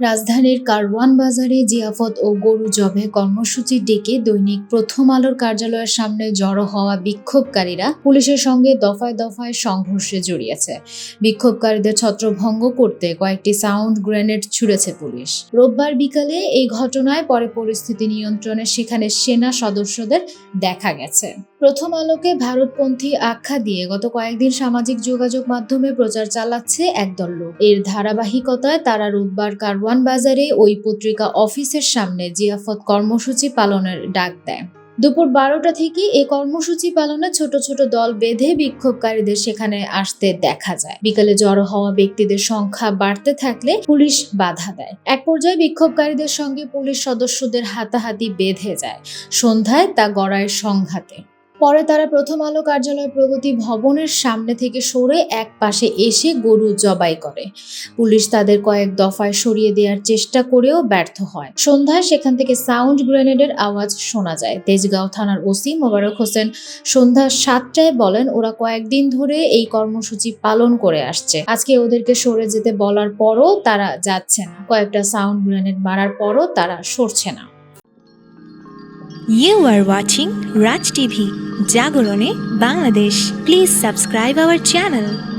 রাজধানীর কারওয়ান বাজারে জিয়াফত ও গরু জবে কর্মসূচি ডেকে দৈনিক প্রথম আলোর কার্যালয়ের সামনে জড়ো হওয়া বিক্ষোভকারীরা পুলিশের সঙ্গে দফায় দফায় সংঘর্ষে জড়িয়েছে। বিক্ষোভকারীদের ছত্রভঙ্গ করতে কয়েকটি সাউন্ড গ্রেনেড ছুড়েছে পুলিশ। রোববার বিকালে এই ঘটনায় পরে পরিস্থিতি নিয়ন্ত্রণে সেখানে সেনা সদস্যদের দেখা গেছে। প্রথম আলোকে ভারতপন্থী আখ্যা দিয়ে গত কয়েকদিন সামাজিক যোগাযোগ মাধ্যমে প্রচার চালাচ্ছে একদল লোক। এর ধারাবাহিকতায় তারা রোববার কারওয়ান বাজারে ওই পত্রিকা অফিসের সামনে জিয়াফত কর্মসূচি পালনের ডাক দেয়। দুপুর বারোটা থেকে এই কর্মসূচি পালনে ছোট ছোট দল বেঁধে বিক্ষোভকারীদের সেখানে আসতে দেখা যায়। বিকালে জড়ো হওয়া ব্যক্তিদের সংখ্যা বাড়তে থাকলে পুলিশ বাধা দেয়। এক পর্যায়ে বিক্ষোভকারীদের সঙ্গে পুলিশ সদস্যদের হাতাহাতি বেঁধে যায়। সন্ধ্যায় তা গড়ায় সংঘাতে। পরে তারা প্রথম আলো কার্যালয় প্রগতি ভবনের সামনে থেকে সরে এক পাশে এসে গরু জবাই করে। পুলিশ তাদের কয়েক দফায় সরিয়ে দেওয়ার চেষ্টা করেও ব্যর্থ হয়। সন্ধ্যায় সেখান থেকে সাউন্ড গ্রেনেডের আওয়াজ শোনা যায়। তেজগাঁও থানার ওসি মোবারক হোসেন সন্ধ্যা সাতটায় বলেন ওরা কয়েকদিন ধরে এই কর্মসূচি পালন করে আসছে। আজকে ওদেরকে সরে যেতে বলার পরও তারা যাচ্ছে না। কয়েকটা সাউন্ড গ্রেনেড মারার পরও তারা সরছে না। You are watching Raj TV, Jagorone, Bangladesh. Please subscribe our channel.